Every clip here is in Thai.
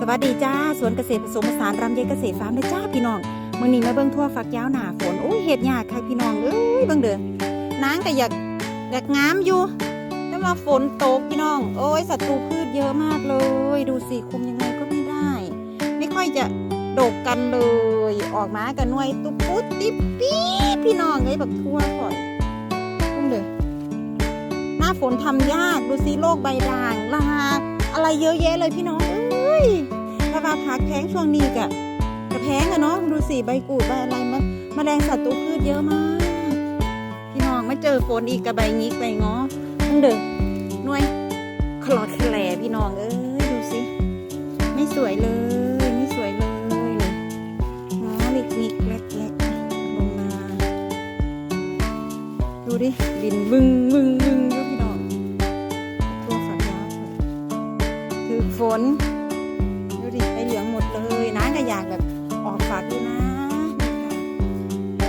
สวัสดีจ้าสวนเกษตรผสมผสานรำไยเกษตรฟาร์มเลยจ้าพี่น้องมื่อนี้มาเบิ่งทั่วฝักยาวหนาฝนโอ้ยเห็ดยากค่ะพี่น้องเอ้ยเบิ่งเด้อนางก็อยากอยากงามอยู่แต่ว่าฝนตกพี่น้อง โอ้ยศัตรูพืชเยอะมากเลย ดูสิคุมยังไงก็ไม่ได้ ไม่ค่อยจะดกกันเลย ออกมากันหน่วยตุ๊บปุ๊ดติ๊บปี๊ดพี่น้องเอ้ยแบบทั่วก่อนเบิ่งเด้อหน้าฝนทำยากดูสิโรคใบด่างลา อะไรเยอะแยะเลยพี่น้องเอ้ยถ้าว่าพักแพงช่วงนี้กะกะแพงอะเนาะดูสิใบกูดใบอะไรมันแมลงศัตรูพืชเยอะมาก พี่น้องไม่เจอฝนอีกกะใบงิกใบงอนั่นเด้อหน่วยคลอดแคลพี่น้องเอ้ยดูสิไม่สวยเลยไม่สวยเลยงอเล็กนิกเล็กเล็กลงมา ดูดิดินบึ้งบึ้งบึ้ง ฝน ดูดิใบเหลืองหมดเลยน้าก็อยากแบบออกฝักอยู่นะ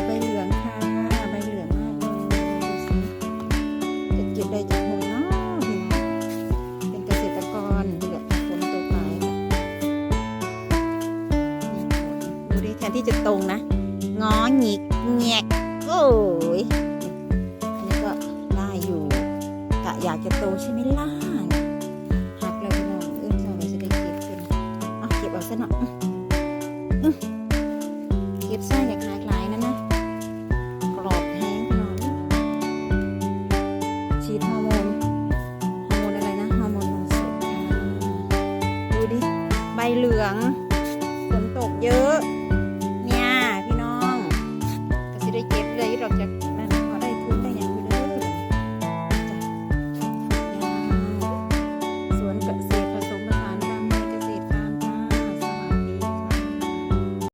ใบเหลืองค่ะใบเหลืองมากเลยดูสิจะเก็บได้จากหนเนาะเป็นเกษตรกรเดือดฝนตกไปดูดิแทนที่จะตรงนะงอหงิกแงกโอ้ยอันนี้ก็ได้อยู่กะอยากจะโตใช่ไหมล่ะ ซะหน่อยเก็บไส้อย่าคลายหลายนั่นนะ กรอบแห้งหน่อยฉีดฮอร์โมน ฮอร์โมนอะไรนะ ฮอร์โมนนมสดดูดิ ใบเหลือง ฝนตกเยอะ